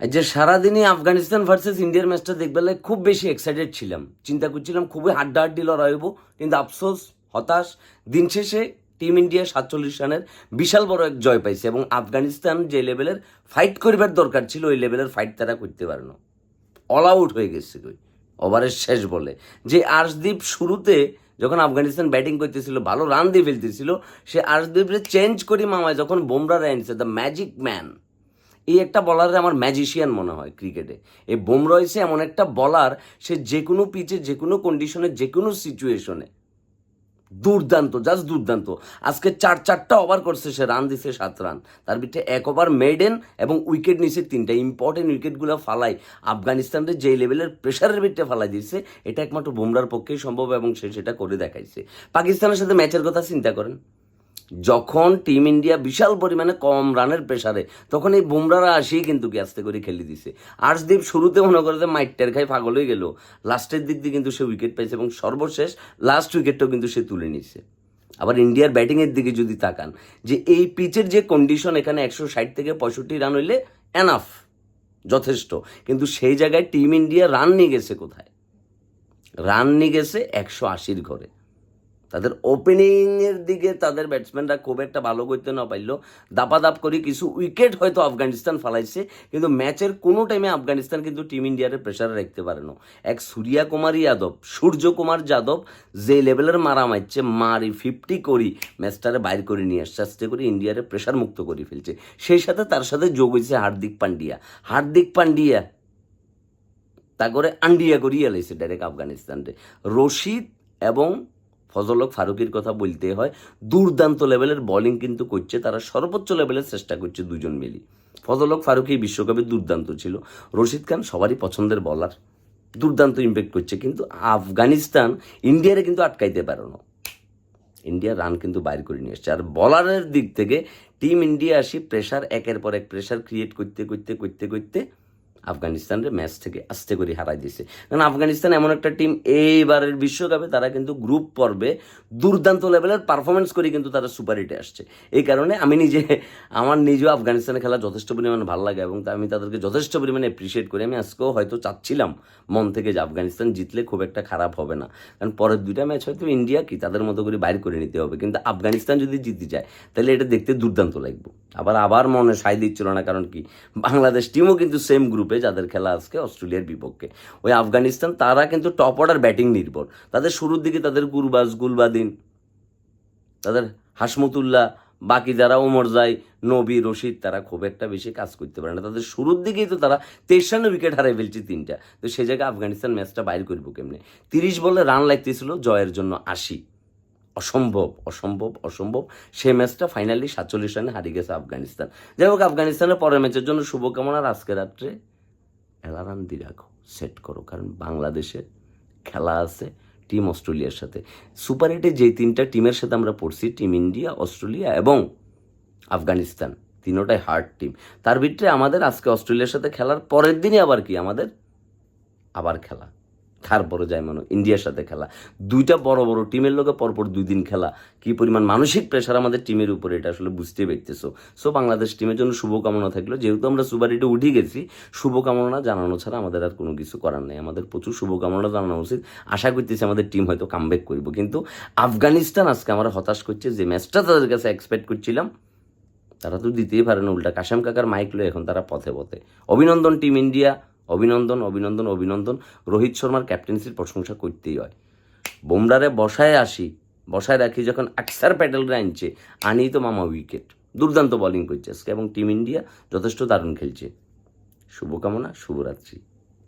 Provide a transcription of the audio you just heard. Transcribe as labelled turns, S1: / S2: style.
S1: যে সারাদিনই আফগানিস্তান ভার্সেস ইন্ডিয়ার ম্যাচটা দেখবে লাগে খুব বেশি এক্সাইটেড ছিলাম। চিন্তা করছিলাম, খুবই হাড্ডাহাড্ডি লড়াই হইব কিন্তু আফসোস, হতাশ, দিন শেষে টিম ইন্ডিয়া সাতচল্লিশ রানের বিশাল বড় এক জয় পাইছে এবং আফগানিস্তান যে লেভেলের ফাইট করিবার দরকার ছিল, ওই লেভেলের ফাইট তারা করতে পারে না। অল আউট হয়ে গেছে কই। ওভারের শেষ বলে। যে আর্শদীপ শুরুতে যখন আফগানিস্তান ব্যাটিং করতেছিল, ভালো রান দিয়ে ফেলতেছিল, সে আর্শদীপরে চেঞ্জ করি মামায় যখন বোমরা আনছে দ্য ম্যাজিক ম্যান এই একটা বলারে আমার ম্যাজিশিয়ান মনে হয় ক্রিকেটে এই বুমরা হয়েছে এমন একটা বলার সে যে কোনো পিচে যে কোনো কন্ডিশনে যে কোনো সিচুয়েশনে দুর্দান্ত জাস্ট দুর্দান্ত। আজকে চার, চারটা ওভার করছে, সে রান দিছে সাত রান তার ভিতরে এক ওভার মেডেন এবং উইকেট নিছে তিনটা। ইম্পর্টেন্ট উইকেটগুলো ফালাই। আফগানিস্তানের যে লেভেলের প্রেশারের ভিতরে ফালাই দিচ্ছে এটা একমাত্র বুমরার পক্ষেই সম্ভব এবং সে সেটা করে দেখাইছে। পাকিস্তানের সাথে ম্যাচের কথা চিন্তা করেন। যখন টিম ইন্ডিয়া বিশাল পরিমাণে কম রানের প্রেসারে তখন এই বুমরারা আসেই কিন্তু আস্তে করে খেলে দিছে। আর্শদীপ শুরুতে মনে করে যে মাইটটার খাই পাগল হয়ে গেল। লাস্টের দিক দিয়ে কিন্তু সে উইকেট পাইছে এবং সর্বশেষ লাস্ট উইকেটটাও কিন্তু সে তুলে নিছে। আবার ইন্ডিয়ার ব্যাটিংয়ের দিকে যদি তাকান, যে এই পিচের যে কন্ডিশন এখানে একশো ষাট থেকে পঁয়ষট্টি রান হইলে এনাফ যথেষ্ট। কিন্তু সেই জায়গায় টিম ইন্ডিয়া রান নিয়ে গেছে কোথায়? রান নিয়ে গেছে একশো আশির ঘরে। তাদের ওপেনিংয়ের দিকে তাদের ব্যাটসম্যানরা খুব একটা ভালো করতে না পারল দাপাদাপ করে কিছু উইকেট হয়তো আফগানিস্তান ফালাইছে, কিন্তু ম্যাচের কোনো টাইমে আফগানিস্তান কিন্তু টিম ইন্ডিয়ার প্রেশারে রাখতে পারে না। এক সূর্যা কুমার যাদব সূর্য কুমার যাদব যে লেভেলের মারা মারছে, মারি ফিফটি করি ম্যাচটারে বাইর করে নিয়ে আসছে, আস্তে করে ইন্ডিয়ারে প্রেশার মুক্ত করে ফেলছে। সেই সাথে তার সাথে যোগ হয়েছে হার্দিক পান্ডিয়া। হার্দিক পান্ডিয়া তা করে আন্ডিয়া করিয়ে এলাইছে ডাইরেক্ট আফগানিস্তানরে। রশিদ এবং ফজলক ফারুকির কথা বলতে হয়, দুর্দান্ত লেভেলের বোলিং কিন্তু করছে, তারা সর্বোচ্চ লেভেলের চেষ্টা করছে দুজন মিলি। ফজলক ফারুকি বিশ্বকাপে দুর্দান্ত ছিল। রশিদ খান সবারই পছন্দের বলার দুর্দান্ত ইম্প্যাক্ট করছে, কিন্তু আফগানিস্তান ইন্ডিয়ারে কিন্তু আটকাইতে পারে না। ইন্ডিয়া রান কিন্তু বাইর করে নিয়ে এসছে। আর বলারের দিক থেকে টিম ইন্ডিয়া আসি প্রেশার একের পর এক প্রেশার ক্রিয়েট করতে করতে করতে করতে আফগানিস্তানের ম্যাচ থেকে আস্তে করে হারাই দিছে কারণ আফগানিস্তান এমন একটা টিম এইবারের বিশ্বকাপে তারা কিন্তু গ্রুপ পর্বে দুর্দান্ত লেভেলের পারফরমেন্স করে কিন্তু তারা সুপার হিটে আসছে। এই কারণে আমি নিজে, আমার নিজেও আফগানিস্তানের খেলা যথেষ্ট পরিমাণে ভালো লাগে এবং আমি তাদেরকে যথেষ্ট পরিমাণে অ্যাপ্রিসিয়েট করি। আমি আজকেও হয়তো চাচ্ছিলাম মন থেকে যে আফগানিস্তান জিতলে খুব একটা খারাপ হবে না। কারণ পরের দুইটা ম্যাচ হয়তো ইন্ডিয়া কি তাদের মতো করে বাইর করে নিতে হবে। কিন্তু আফগানিস্তান যদি জিতে যায়, তাহলে এটা দেখতে দুর্দান্ত লাগবে। আবার আবার মনে সাই দিচ্ছিল না কারণ কি? বাংলাদেশ টিমও কিন্তু সেম গ্রুপে যাদের খেলা আজকে অস্ট্রেলিয়ার বিপক্ষে। ওই আফগানিস্তান, তারা কিন্তু টপ অর্ডার ব্যাটিং নির্ভর। তাদের শুরুর দিকে তাদের গুরবাজ, গুলবাদিন, তাদের হাসমতুল্লাহ বাকি যারা ওমর যায় নবী, রশিদ, তারা খুব একটা বেশি কাজ করতে পারে না। তাদের শুরুর দিকেই তো তারা রানে উইকেট হারাই ফেলছে তিনটা। তো সেই জায়গায় আফগানিস্তান ম্যাচটা বাইর করব কেমনে? তিরিশ বলে রান লাগতেছিল জয়ের জন্য আশি। অসম্ভব অসম্ভব অসম্ভব। সেই ম্যাচটা ফাইনালি সাতচল্লিশ রানে হারিয়ে গেছে আফগানিস্তান। যাই হোক, আফগানিস্তানের পরের ম্যাচের জন্য শুভকামনার আজকে রাত্রে অ্যালার্ম দিয়ে রাখো সেট করো। কারণ বাংলাদেশের খেলা আছে টিম অস্ট্রেলিয়ার সাথে। সুপার এইটে যে তিনটা টিমের সাথে আমরা পড়ছি টিম ইন্ডিয়া অস্ট্রেলিয়া এবং আফগানিস্তান, তিনোটাই হার্ড টিম তার ভিতরে আমাদের আজকে অস্ট্রেলিয়ার সাথে খেলার পরের দিনই আবার কি? আমাদের আবার খেলা। তারপরে যায় মনে ইন্ডিয়ার সাথে খেলা। দুইটা বড় বড় টিমের লোকে পরপর দুই দিন খেলা। কি পরিমাণ মানসিক প্রেশার আমাদের টিমের উপরে, এটা আসলে বুঝতে পারতেছো। সো বাংলাদেশ টিমের জন্য শুভকামনা থাকল। যেহেতু আমরা সুপারিটে উঠে গেছি, শুভকামনা জানানো ছাড়া আমাদের আর কোনো কিছু করার নেই। আমাদের প্রচুর শুভকামনা জানানো উচিত। আশা করতেছি আমাদের টিম হয়তো কামব্যাক করব। কিন্তু আফগানিস্তান আজকে আমরা হতাশ করছে। যে ম্যাচটা তাদের কাছে এক্সপেক্ট করছিলাম, তারা তো দিতেই পারে না উল্টা। কাশাম কাকার মাইক লয়ে এখন তারা পথে পথে। অভিনন্দন টিম ইন্ডিয়া অভিনন্দন অভিনন্দন অভিনন্দন। রোহিত শর্মার ক্যাপ্টেন্সির প্রশংসা করতেই হয়। বোমরারে বসায় আসি, বসায় রাখি যখন আকসার প্যাটেলরা আনছে। আনি তো মামা উইকেট দুর্দান্ত বোলিং করছে। আজকে এবং টিম ইন্ডিয়া যথেষ্ট দারুণ খেলছে। শুভকামনা, শুভরাত্রি।